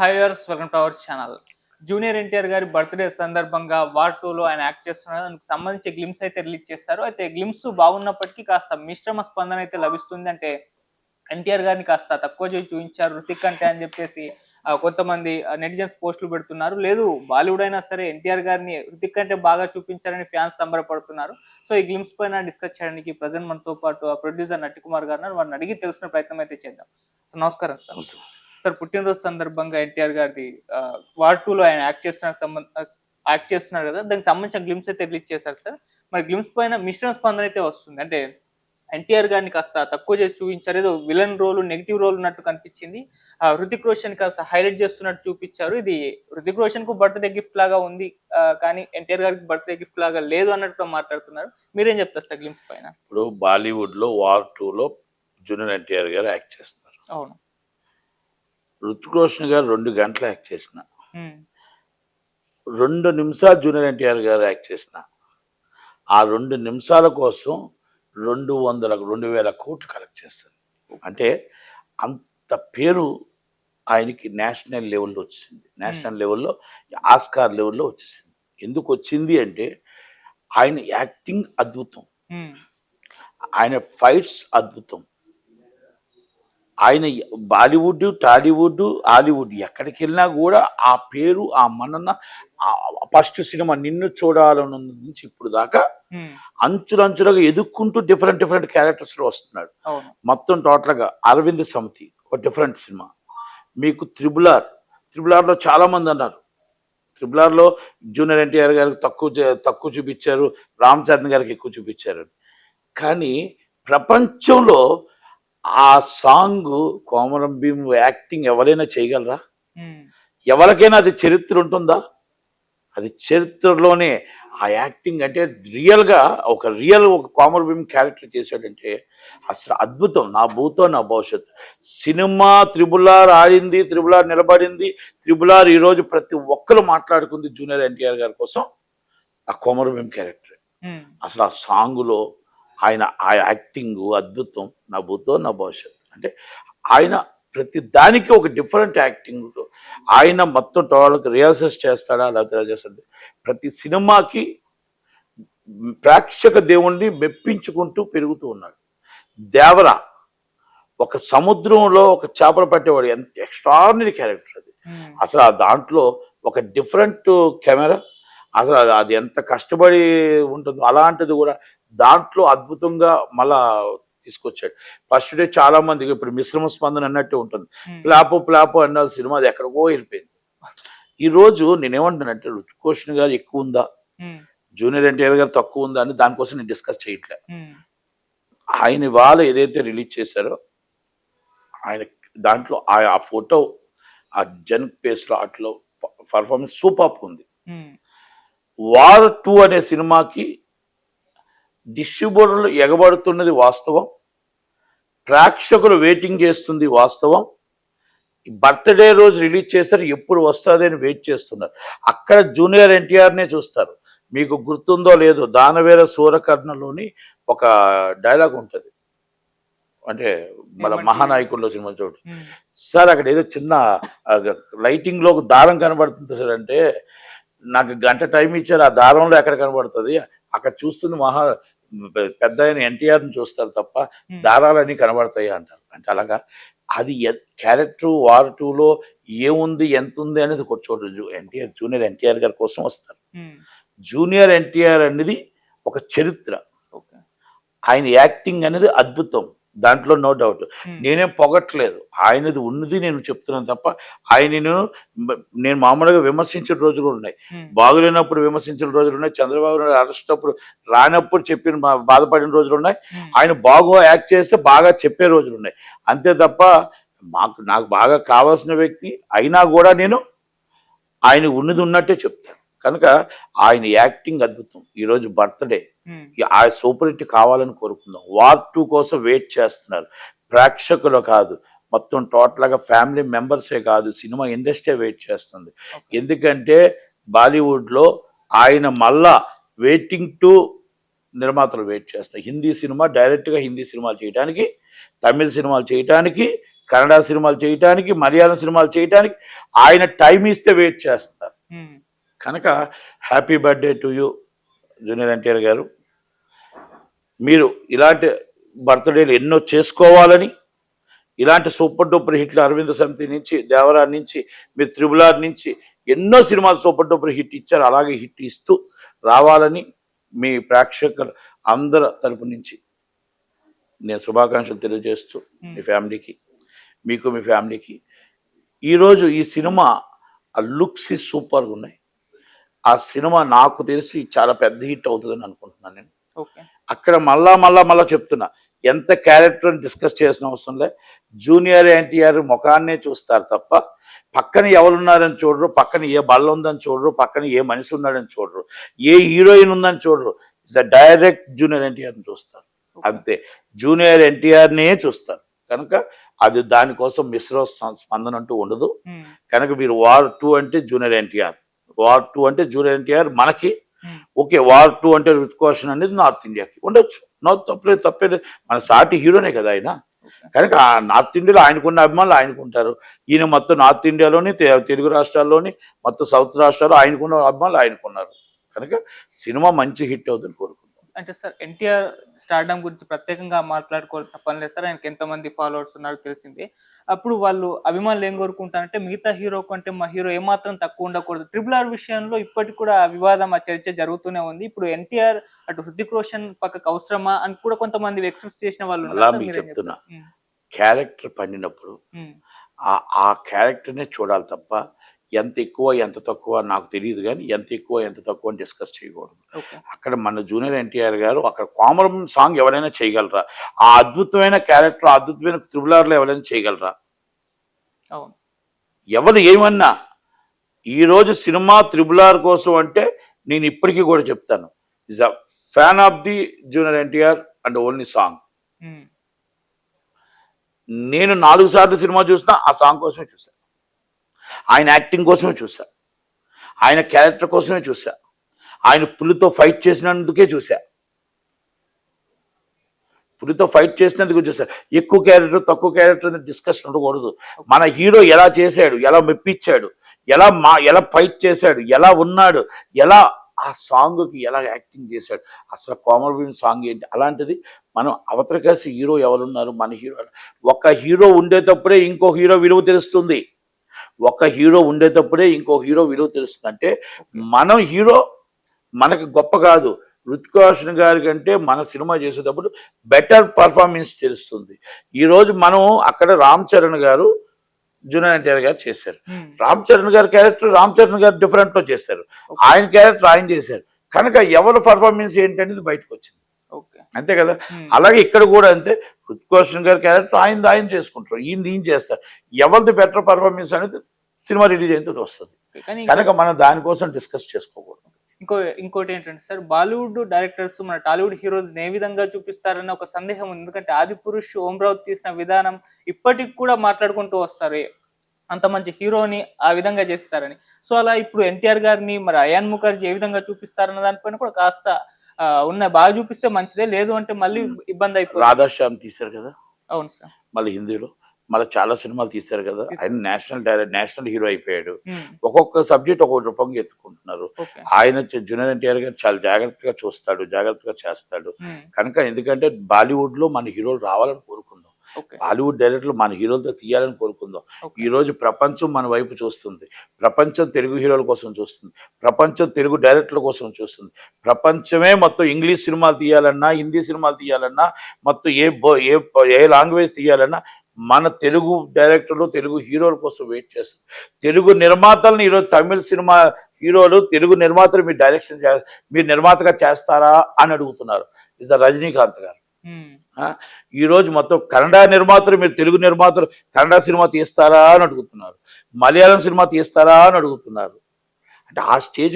Hi viewers welcome to our channel. Junior NTR గారి birthday సందర్భంగా war టూలో ఆయన యాక్ట్ చేస్తున్నారు. దానికి సంబంధించి గ్లిమ్స్ అయితే రిలీజ్ చేస్తారు. అయితే గ్లిమ్స్ బాగున్నప్పటికీ కాస్త మిశ్రమ స్పందన అయితే లభిస్తుంది. అంటే ఎన్టీఆర్ గారిని కాస్త తక్కువ చేసి చూపించారు. రుతిక్ అంటే అని చెప్పేసి కొంతమంది నెటిజన్స్ పోస్టులు పెడుతున్నారు. లేదు బాలీవుడ్ అయినా సరే ఎన్టీఆర్ గారిని రుతిక్ కంటే బాగా చూపించారని ఫ్యాన్స్ సంబరపడుతున్నారు. సో ఈ గ్లిమ్స్ పైన డిస్కస్ చేయడానికి ప్రజెంట్ మనతో పాటు ప్రొడ్యూసర్ నటి కుమార్ గారు వారిని అడిగి తెలుసుకునే ప్రయత్నం అయితే చేద్దాం. సో నమస్కారం సార్. సార్ పుట్టినరోజు సందర్భంగా ఎన్టీఆర్ గారిది వార్ టూలో ఆయన యాక్ట్ చేస్తున్న సంబంధ యాక్ట్ చేస్తున్నారు కదా దానికి సంబంధించిన గ్లిమ్స్ అయితే రిలీజ్ చేశారు సార్. మరి గ్లిమ్స్ పైన మిశ్రమ స్పందన అయితే వస్తుంది. అంటే ఎన్టీఆర్ గారిని కాస్త తక్కువ చేసి చూపించారు. ఏదో విలన్ రోల్ నెగిటివ్ రోల్ ఉన్నట్టు కనిపించింది. ఆ, హృతిక్ రోషన్ కాస్త హైలైట్ చేస్తున్నట్టు చూపించారు. ఇది హృతిక్ రోషన్కు బర్త్డే గిఫ్ట్ లాగా ఉంది కానీ ఎన్టీఆర్ గారికి బర్త్డే గిఫ్ట్ లాగా లేదు అన్నట్టు మాట్లాడుతున్నారు. మీరేం చెప్తారు సార్ గ్లిమ్స్ పైన? ఇప్పుడు బాలీవుడ్లో వార్ టూలో జూనియర్ ఎన్టీఆర్ గారు యాక్ట్ చేస్తున్నారు. అవును. రుతిక్ రోషన్ గారు రెండు గంటలు యాక్ట్ చేసిన. రెండు నిమిషాలు జూనియర్ ఎన్టీఆర్ గారు యాక్ట్ చేసిన. ఆ రెండు నిమిషాల కోసం రెండు వందల రెండు వేల కోట్లు కలెక్ట్ చేస్తారు అంటే అంత పేరు ఆయనకి నేషనల్ లెవెల్లో వచ్చింది నేషనల్ లెవెల్లో ఆస్కార్ లెవెల్లో వచ్చేసింది. ఎందుకు వచ్చింది అంటే ఆయన యాక్టింగ్ అద్భుతం. ఆయన ఫైట్స్ అద్భుతం. ఆయన బాలీవుడ్ టాలీవుడ్ హాలీవుడ్ ఎక్కడికి వెళ్ళినా కూడా ఆ పేరు ఆ మనన ఫస్ట్ సినిమా నిన్ను చూడాలని నుంచి ఇప్పుడు దాకా అంచులంచులుగా ఎదుక్కుంటూ డిఫరెంట్ డిఫరెంట్ క్యారెక్టర్స్లో వస్తున్నాడు. మొత్తం టోటల్గా అరవింద్ సమితి ఒక డిఫరెంట్ సినిమా. మీకు త్రిబుల్ ఆర్ త్రిబుల్ ఆర్లో చాలామంది అన్నారు. త్రిబుల్ ఆర్లో జూనియర్ ఎన్టీఆర్ గారికి తక్కువ తక్కువ చూపించారు రామ్ చరణ్ గారికి ఎక్కువ చూపించారు కానీ ప్రపంచంలో ఆ సాంగ్ కోమరం భీమ్ యాక్టింగ్ ఎవరైనా చేయగలరా? ఎవరికైనా అది చరిత్ర ఉంటుందా? అది చరిత్రలోనే ఆ యాక్టింగ్ అంటే రియల్గా ఒక రియల్ ఒక కోమర్ భీమ్ క్యారెక్టర్ చేశాడంటే అసలు అద్భుతం. నా భూతో నా భవిష్యత్తు. సినిమా త్రిబులార్ ఆడింది త్రిబులార్ నిలబడింది త్రిబులార్ ఈరోజు ప్రతి ఒక్కరు మాట్లాడుకుంది జూనియర్ ఎన్టీఆర్ గారి కోసం ఆ కోమర్ భీమ్ క్యారెక్టర్. అసలు ఆ సాంగులో ఆయన ఆ యాక్టింగ్ అద్భుతం నా భూతో నా భవిష్యత్తు. అంటే ఆయన ప్రతి దానికి ఒక డిఫరెంట్ యాక్టింగ్ ఆయన మొత్తం టోటల్కి రిహార్సల్స్ చేస్తాడా లేకపోతే చేస్తాడు? ప్రతి సినిమాకి ప్రేక్షక దేవుణ్ణి మెప్పించుకుంటూ పెరుగుతూ ఉన్నాడు. దేవర ఒక సముద్రంలో ఒక చేపలు పట్టేవాడు ఎంత ఎక్స్ట్రాడినరీ క్యారెక్టర్ అది. అసలు ఆ దాంట్లో ఒక డిఫరెంట్ కెమెరా అసలు అది ఎంత కష్టపడి ఉంటుందో అలాంటిది కూడా దాంట్లో అద్భుతంగా మళ్ళా తీసుకొచ్చాడు. ఫస్ట్ డే చాలా మందికి ఇప్పుడు మిశ్రమ స్పందన అన్నట్టు ఉంటుంది. ప్లాపో ప్లాపో అన్న సినిమా అది ఎక్కడికో వెళ్ళిపోయింది. ఈ రోజు నేనేమంటానంటే రుచికోషన్ గారు ఎక్కువ ఉందా? జూనియర్ ఎన్టీఆర్ గారు తక్కువ ఉందా అని దానికోసం నేను డిస్కస్ చేయట్లే. ఆయన వాళ్ళు ఏదైతే రిలీజ్ చేశారో ఆయన దాంట్లో ఆ ఫోటో ఆ జన్ పేస్లో అట్లో పర్ఫార్మెన్స్ సూపర్ ఉంది. వార్ టూ అనే సినిమాకి డిస్ట్రిబ్యూటర్లు ఎగబడుతున్నది వాస్తవం. ప్రేక్షకులు వెయిటింగ్ చేస్తుంది వాస్తవం. బర్త్డే రోజు రిలీజ్ చేస్తారు ఎప్పుడు వస్తుంది అని వెయిట్ చేస్తున్నారు. అక్కడ జూనియర్ ఎన్టీఆర్నే చూస్తారు. మీకు గుర్తుందో లేదో దానవేర సూరకర్ణలోని ఒక డైలాగ్ ఉంటుంది. అంటే మన? మహానాయకుల్లో సినిమా చూడు. ఉమ్, సార్ అక్కడ ఏదో చిన్న లైటింగ్లో ఒక దారం కనబడుతుంది సార్ అంటే నాకు గంట టైం ఇచ్చారు ఆ దారంలో ఎక్కడ కనబడుతుంది? అక్కడ చూస్తుంది మహా పెద్ద ఆయన ఎన్టీఆర్ని చూస్తారు తప్ప దారాలన్నీ కనబడతాయి అంటారు. అంటే అలాగా? అది క్యారెక్టర్ వార్ టూలో ఏముంది ఎంత ఉంది అనేది చోటు ఎన్టీఆర్ జూనియర్ ఎన్టీఆర్ గారి కోసం వస్తారు. జూనియర్ ఎన్టీఆర్ అనేది ఒక చరిత్ర. ఓకే. ఆయన యాక్టింగ్ అనేది అద్భుతం. దాంట్లో నో డౌట్ ఉమ్, నేనేం పొగట్లేదు ఆయనది ఉన్నది నేను చెప్తున్నాను తప్ప ఆయనను నేను మామూలుగా విమర్శించిన రోజులు ఉన్నాయి. ఉమ్, బాగులేనప్పుడు విమర్శించిన రోజులు ఉన్నాయి. చంద్రబాబు నాయుడు అరెస్ట్ అప్పుడు రానప్పుడు చెప్పిన బాధపడిన రోజులు ఉన్నాయి. ఉమ్, ఆయన బాగా యాక్ట్ చేస్తే బాగా చెప్పే రోజులు ఉన్నాయి. అంతే తప్ప మాకు నాకు బాగా కావాల్సిన వ్యక్తి అయినా కూడా నేను ఆయన ఉన్నది ఉన్నట్టే చెప్తాను. కనుక ఆయన యాక్టింగ్ అద్భుతం. ఈరోజు బర్త్డే. ఆ సూపర్ హిట్ కావాలని కోరుకుందాం. వార్ టూ కోసం వెయిట్ చేస్తున్నారు. ప్రేక్షకులు కాదు మొత్తం టోటల్గా ఫ్యామిలీ మెంబర్సే కాదు సినిమా ఇండస్ట్రీ వెయిట్ చేస్తుంది. ఎందుకంటే బాలీవుడ్లో ఆయన మళ్ళా వెయిటింగ్ టు నిర్మాతలు వెయిట్ చేస్తారు హిందీ సినిమా డైరెక్ట్గా హిందీ సినిమాలు చేయడానికి తమిళ సినిమాలు చేయడానికి కన్నడ సినిమాలు చేయటానికి మలయాళం సినిమాలు చేయటానికి ఆయన టైం ఇస్తే వెయిట్ చేస్తున్నారు. ఉమ్, కనుక happy birthday to you junior NTR గారు. మీరు ఇలాంటి బర్త్డేలు ఎన్నో చేసుకోవాలని ఇలాంటి సూపర్ డూపర్ హిట్లు అరవింద సమితి నుంచి దేవరా నుంచి మీరు త్రిబులార్ నుంచి ఎన్నో సినిమాలు సూపర్ డూపర్ హిట్ ఇచ్చారు అలాగే హిట్ ఇస్తూ రావాలని మీ ప్రేక్షకులు అందరి తరపు నుంచి నేను శుభాకాంక్షలు తెలియజేస్తూ మీ ఫ్యామిలీకి మీకు మీ ఫ్యామిలీకి. ఈరోజు ఈ సినిమా ఆ లుక్స్ సూపర్గా ఉన్నాయి. ఆ సినిమా నాకు తెలిసి చాలా పెద్ద హిట్ అవుతుందని అనుకుంటున్నాను నేను. అక్కడ మళ్ళా మళ్ళా మళ్ళా చెప్తున్నా ఎంత క్యారెక్టర్ డిస్కస్ చేసిన అవసరం లే. జూనియర్ ఎన్టీఆర్ ముఖాన్నే చూస్తారు తప్ప పక్కన ఎవరున్నారని చూడరు పక్కన ఏ బల్ల ఉందని చూడరు పక్కన ఏ మనిషి ఉన్నాడని చూడరు ఏ హీరోయిన్ ఉందని చూడరు. ఇట్స్ ద డైరెక్ట్ జూనియర్ ఎన్టీఆర్ని చూస్తారు. అంతే. జూనియర్ ఎన్టీఆర్నే చూస్తారు. కనుక అది దానికోసం మిశ్ర స్పందన అంటూ ఉండదు. కనుక మీరు వార్ టూ అంటే జూనియర్ ఎన్టీఆర్. వార్ టూ అంటే జూనియర్ ఎన్టీఆర్ మనకి. ఉమ్, ఓకే వార్ టూ అంటే రుతుకోషన్ అనేది నార్త్ ఇండియాకి ఉండొచ్చు. నో తప్పలేదు తప్పలేదు మన సాటి హీరోనే కదా ఆయన. కనుక ఆ నార్త్ ఇండియాలో ఆయనకున్న అభిమానులు ఆయనకుంటారు. ఈయన మొత్తం నార్త్ ఇండియాలోని తెలుగు రాష్ట్రాల్లోని మొత్తం సౌత్ రాష్ట్రాల్లో ఆయనకున్న అభిమానులు ఆయనకున్నారు. కనుక సినిమా మంచి హిట్ అవుతుంది కోరుకుంటాం అంటే సార్ ఎన్టీఆర్ స్టార్డమ్ గురించి ప్రత్యేకంగా మాట్లాడుకోవాల్సిన పని లేదు సార్. ఆయనకి ఎంతమంది ఫాలోవర్స్ ఉన్నారో తెలిసింది. అప్పుడు వాళ్ళు అభిమానులు ఏం కోరుకుంటారంటే మిగతా హీరో కంటే మా హీరో ఏమాత్రం తక్కువ ఉండకూడదు. ట్రిపుల్ ఆర్ విషయంలో ఇప్పటికి కూడా ఆ వివాదం ఆ చర్చ జరుగుతూనే ఉంది. ఇప్పుడు ఎన్టీఆర్ అటు హృతిక్ రోషన్ పక్కకు అవసరమా అని కూడా కొంతమంది ఎక్స్ప్రెస్ చేసిన వాళ్ళు చెప్తున్నా. క్యారెక్టర్ పండినప్పుడు ఆ క్యారెక్టర్నే చూడాలి తప్ప ఎంత ఎక్కువ ఎంత తక్కువ నాకు తెలియదు కానీ ఎంత ఎక్కువ ఎంత తక్కువ అని డిస్కస్ చేయకూడదు. అక్కడ మన జూనియర్ ఎన్టీఆర్ గారు అక్కడ కామన్ సాంగ్ ఎవరైనా చేయగలరా? ఆ అద్భుతమైన క్యారెక్టర్ అద్భుతమైన త్రిబులార్లో ఎవరైనా చేయగలరా? ఎవరు ఏమన్నా ఈరోజు సినిమా త్రిబులార్ కోసం అంటే నేను ఇప్పటికీ కూడా చెప్తాను. Is a fan of the junior NTR and only song నేను నాలుగు సార్లు సినిమా చూసినా ఆ సాంగ్ కోసమే చూసా ఆయన యాక్టింగ్ కోసమే చూసా. ఆయన క్యారెక్టర్ కోసమే చూసా. ఆయన పులితో ఫైట్ చేసినందుకే చూసా. పులితో ఫైట్ చేసినందుకు చూసా. ఎక్కువ క్యారెక్టర్ తక్కువ క్యారెక్టర్ అనేది డిస్కషన్ ఉండకూడదు. మన హీరో ఎలా చేశాడు ఎలా మెప్పించాడు ఎలా మా ఎలా ఫైట్ చేశాడు ఎలా ఉన్నాడు ఎలా ఆ సాంగ్కి ఎలా యాక్టింగ్ చేశాడు అసలు కోమల్ సాంగ్ ఏంటి? అలాంటిది మనం అవతల కలిసి హీరో ఎవరున్నారు మన హీరో ఒక హీరో ఉండేటప్పుడే ఇంకో హీరో విలువ తెలుస్తుంది. ఒక హీరో ఉండేటప్పుడే ఇంకో హీరో విలువ తెలుస్తుంది. అంటే మనం హీరో మనకు గొప్ప కాదు. రుతిక్ రోషన్ గారి కంటే మన సినిమా చేసేటప్పుడు బెటర్ పర్ఫార్మెన్స్ తెలుస్తుంది. ఈరోజు మనం అక్కడ రామ్ చరణ్ గారు జూనియర్ ఎన్టీఆర్ గారు చేశారు. ఉమ్, రామ్ చరణ్ గారి క్యారెక్టర్ రామ్ చరణ్ గారు డిఫరెంట్లో చేశారు. ఆయన క్యారెక్టర్ ఆయన చేశారు. కనుక ఎవరి పర్ఫార్మెన్స్ ఏంటి అనేది బయటకు వచ్చింది ఓకే అంతే కదా? ఉమ్, అలాగే ఇక్కడ కూడా అంతే. రోషన్ గారి క్యారెక్టర్ ఆయన ఆయన చేసుకుంటారు. ఈయన ఈయన చేస్తారు. ఎవరిది బెటర్ పర్ఫార్మెన్స్ అనేది సినిమా రిలీజ్ అయిన తర్వాత వస్తుంది. కనుక మనం దానికోసం డిస్కస్ చేసుకోకూడదు. ఇంకో ఇంకోటి ఏంటంటే సార్ బాలీవుడ్ డైరెక్టర్స్ మన టాలీవుడ్ హీరోస్ ఏ విధంగా చూపిస్తారన్న ఒక సందేహం ఉంది. ఎందుకంటే ఆది పురుష్ ఓం రావు తీసిన విధానం ఇప్పటికి కూడా మాట్లాడుకుంటూ వస్తారు. అంత మంచి హీరోని ఆ విధంగా చేస్తారని. సో అలా ఇప్పుడు ఎన్టీఆర్ గారిని మరి అయాన్ ముఖర్జీ ఏ విధంగా చూపిస్తారన్న దానిపైన కూడా కాస్త ఉన్న బాగా చూపిస్తే మంచిదే లేదు అంటే మళ్ళీ ఇబ్బంది అయిపోతుంది. రాధాశ్యామ్ తీశారు కదా? అవును సార్. మళ్ళీ హిందీలో. మళ్ళీ చాలా సినిమాలు తీశారు కదా? ఆయన నేషనల్ డైరెక్ట్ నేషనల్ హీరో అయిపోయాడు. ఒక్కొక్క సబ్జెక్ట్ ఒక్కొక్క రూపంగా ఎత్తుకుంటున్నారు. ఆయన జూనియర్ ఎన్టీఆర్ గారు చాలా జాగ్రత్తగా చూస్తాడు జాగ్రత్తగా చేస్తాడు. కనుక ఎందుకంటే బాలీవుడ్లో మన హీరోలు రావాలని కోరుకుందాం బాలీవుడ్ డైరెక్టర్లు మన హీరోలతో తీయాలని కోరుకుందాం. ఈ రోజు ప్రపంచం మన వైపు చూస్తుంది. ప్రపంచం తెలుగు హీరోల కోసం చూస్తుంది. ప్రపంచం తెలుగు డైరెక్టర్ల కోసం చూస్తుంది. ప్రపంచమే మొత్తం ఇంగ్లీష్ సినిమాలు తీయాలన్నా హిందీ సినిమాలు తీయాలన్నా మొత్తం ఏ ఏ ఏ లాంగ్వేజ్ తీయాలన్నా మన తెలుగు డైరెక్టర్లు తెలుగు హీరోల కోసం వెయిట్ చేస్తుంది. తెలుగు నిర్మాతలను ఈరోజు తమిళ సినిమా హీరోలు తెలుగు నిర్మాతలు మీరు డైరెక్షన్ చే మీరు నిర్మాతగా చేస్తారా అని అడుగుతున్నారు. ఇస్ ద రజనీకాంత్ గారు. ఈరోజు ఈ రోజు మొత్తం కన్నడ నిర్మాతలు మీరు తెలుగు నిర్మాతలు కన్నడ సినిమా తీస్తారా అని అడుగుతున్నారు. మలయాళం సినిమా తీస్తారా అని అడుగుతున్నారు. అంటే ఆ స్టేజ్